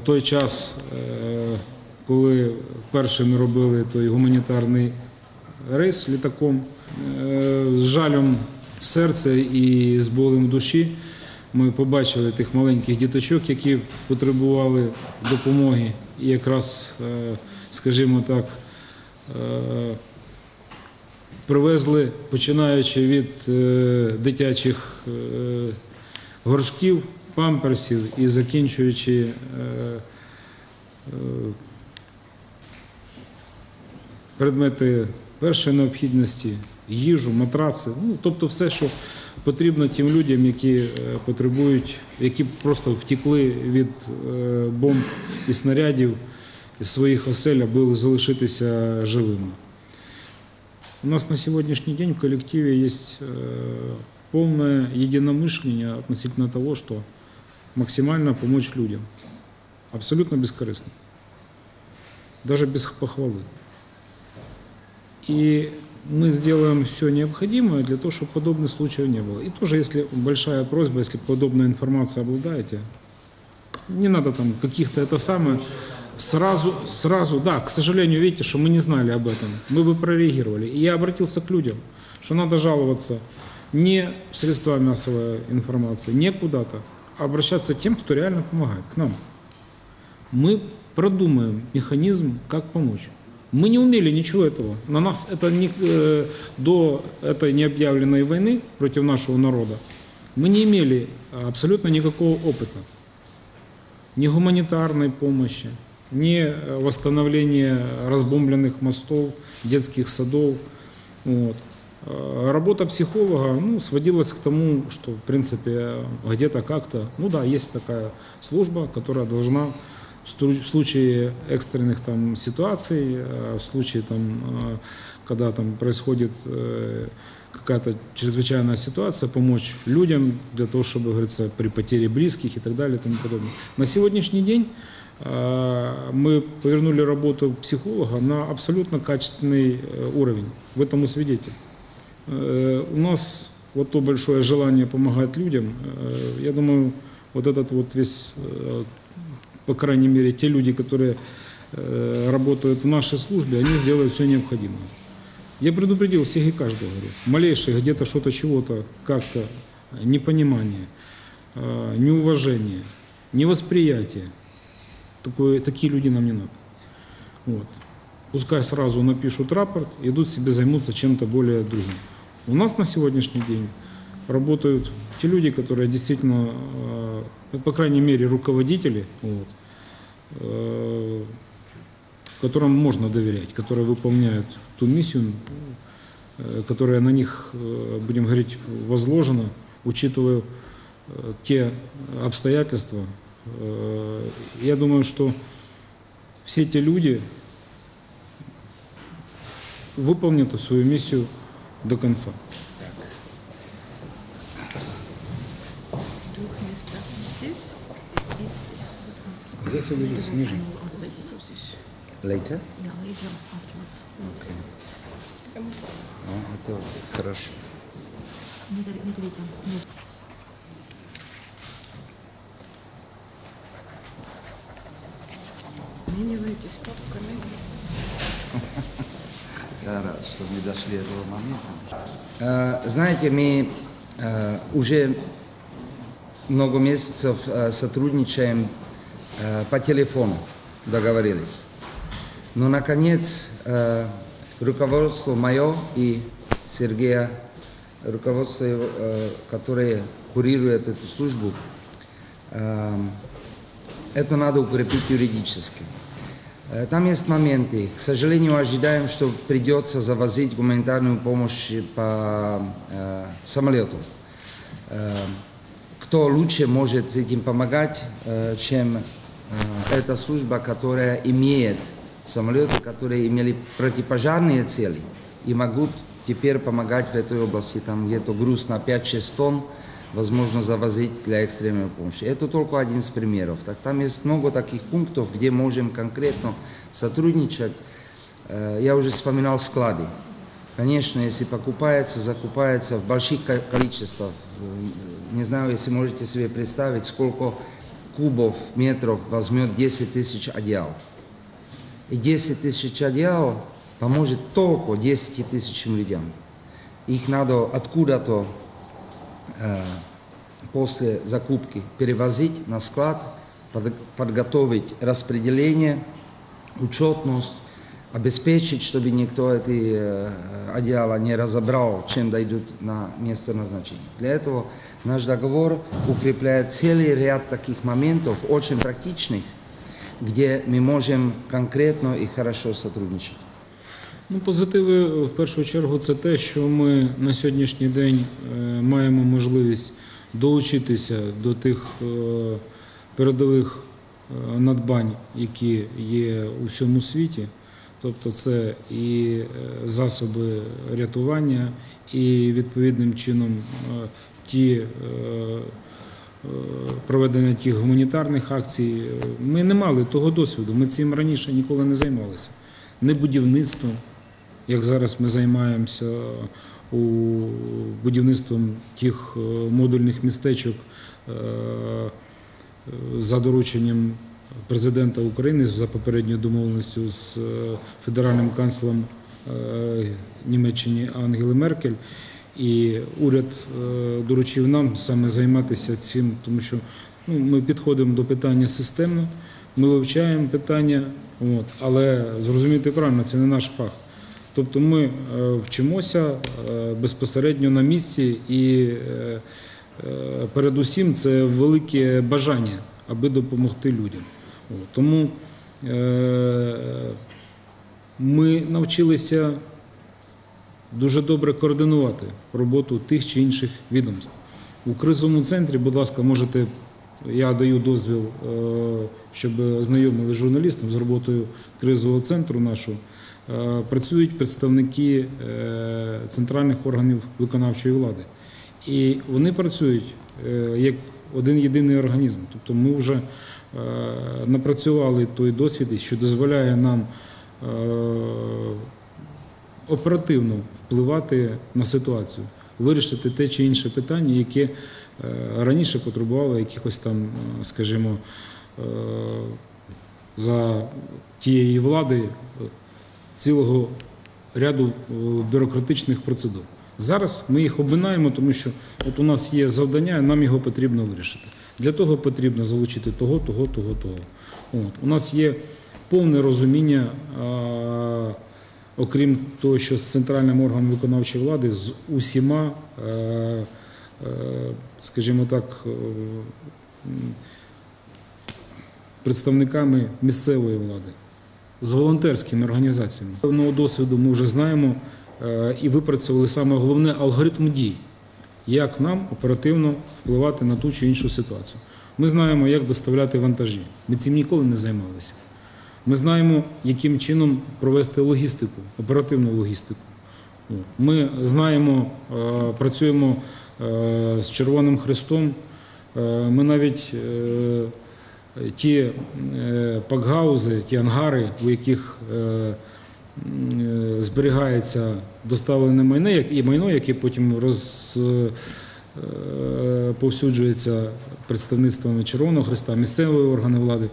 у той час, е, коли вперше ми робили той гуманітарний рейс літаком, е, з жалем серця і з болем душі ми побачили тих маленьких діточок, які потребували допомоги. І якраз, е, скажімо так, привезли, починаючи від дитячих горшків, памперсів і закінчуючи е, е, предмети першої необхідності, їжу, матраци, ну, тобто все, що потрібно тим людям, які е, потребують, які просто втекли від бомб і снарядів із своїх осель, аби залишитися живими. У нас на сегодняшний день в коллективе есть э, полное единомышление относительно того, что максимально помочь людям. Абсолютно бескорыстно. Даже без похвалы. И мы сделаем все необходимое для того, чтобы подобных случаев не было. И тоже, если большая просьба, если подобная информация обладаете, не надо там каких-то это самое, сразу, сразу, да, к сожалению, видите, что мы не знали об этом, мы бы прореагировали. И я обратился к людям, что надо жаловаться не в средства массовой информации, не куда-то, обращаться к тем, кто реально помогает, к нам. Мы продумаем механизм, как помочь. Мы не умели ничего этого. На нас это не, э, до этой необъявленной войны против нашего народа мы не имели абсолютно никакого опыта. Ни гуманитарной помощи, ни э, восстановления разбомбленных мостов, детских садов. Вот. Э, Работа психолога ну, сводилась к тому, что, в принципе, где-то как-то, ну да, есть такая служба, которая должна в случае экстренных там ситуаций, э, в случае там, э, когда там происходит какая-то чрезвычайная ситуация, помочь людям для того, чтобы, говорится, при потере близких и так далее и тому подобное. На сегодняшний день мы повернули работу психолога на абсолютно качественный уровень. В этом мы свидетель. Э, У нас вот то большое желание помогать людям, э, я думаю, вот этот вот весь, э, по крайней мере, те люди, которые работают в нашей службе, они сделают все необходимое. Я предупредил всех и каждого, говорю, малейшее где-то что-то, чего-то, как-то, непонимание, неуважение, невосприятие, такое, такие люди нам не надо. Вот. Пускай сразу напишут рапорт, идут себе займутся чем-то более другим. У нас на сегодняшний день работают те люди, которые действительно, э, по крайней мере, руководители, вот, э, которым можно доверять, которые выполняют ту миссию, э, которая на них, будем говорить, возложена, учитывая те обстоятельства. Я думаю, что все эти люди выполнят свою миссию до конца. Здесь и здесь. Здесь или здесь, ниже? Later? Я later afterwards. О, это хорошо. Не, дор- не давите. Нет. Обмениваетесь папками. Рад, что мы дошли до этого момента. Э, Знаете, мы э, уже много месяцев э, сотрудничаем по телефону, договорились. Но, наконец, руководство мое и Сергея, руководство, которое курирует эту службу, это надо укрепить юридически. Э, Там есть моменты. К сожалению, ожидаем, что придется завозить гуманитарную помощь по э, самолету. Э, кто лучше может с этим помогать, э, чем э, эта служба, которая имеет самолеты, которые имели противопожарные цели и могут теперь помогать в этой области. Там где-то груз на 5-6 тонн возможно завозить для экстренной помощи. Это только один из примеров. Так, там есть много таких пунктов, где можем конкретно сотрудничать. Э, Я уже вспоминал склады. Конечно, если покупается, закупается в больших ко- количествах, э, не знаю, если можете себе представить, сколько кубов, метров возьмет 10 тысяч одеял. И 10 тысяч одеял поможет только 10 тысячам людям. Их надо откуда-то после закупки перевозить на склад, под- подготовить распределение, учетность, обеспечить, чтобы никто эти э, одеяла не разобрал, чем дойдут на место назначения. Для этого наш договор укрепляет целый ряд таких моментов, очень практичных, где мы можем конкретно и хорошо сотрудничать. Ну, позитиви в першу чергу це те, що ми на сьогоднішній день е, маємо можливість долучитися до тих е, передових е, надбань, які є у всьому світі. Тобто це і засоби рятування, і відповідним чином ті проведення тих гуманітарних акцій. Ми не мали того досвіду. Ми цим раніше ніколи не займалися. Не будівництвом, як зараз ми займаємося у будівництвом тих е, модульних містечок е, е, за дорученням президента України за попередньою домовленістю з е, федеральним канцлером е, Німеччини Ангели Меркель. І уряд е, доручив нам саме займатися цим, тому що ну, ми підходимо до питання системно, ми вивчаємо питання, але зрозуміти правильно, це не наш фах. Тобто ми е, вчимося е, безпосередньо на місці і е, передусім це велике бажання, аби допомогти людям. Тому ми навчилися дуже добре координувати роботу тих чи інших відомств. У кризовому центрі, будь ласка, можете, я даю дозвіл, щоб знайомили журналістам з роботою кризового центру нашого. Е, Працюють представники е, центральних органів виконавчої влади. І вони працюють е, як один єдиний організм. Тобто ми вже напрацювали той досвід, що дозволяє нам оперативно впливати на ситуацію, вирішити те чи інше питання, яке раніше потребувало якихось там, скажімо, за тієї влади цілого ряду е, бюрократичних процедур. Зараз ми їх обминаємо, тому що от у нас є завдання, нам його потрібно вирішити. Для того потрібно залучити того, того, того, того. От. У нас є повне розуміння, а, окрім того, що з центральним органом виконавчої влади, з усіма, е, е, скажімо так, е, представниками місцевої влади з волонтерськими організаціями. Певного досвіду ми вже знаємо е, і випрацювали саме головне алгоритм дій, як нам оперативно впливати на ту чи іншу ситуацію. Ми знаємо, як доставляти вантажі. Ми цим ніколи не займалися. Ми знаємо, яким чином провести логістику, оперативну логістику. Ми знаємо, е, працюємо е, з Червоним Хрестом. Е, Ми навіть ті е, пакгаузи, ті ангари, у яких е, е, зберігається доставлене майно, і майно, яке потім розповсюджується представництвами Червоного Христа, місцевої органи влади.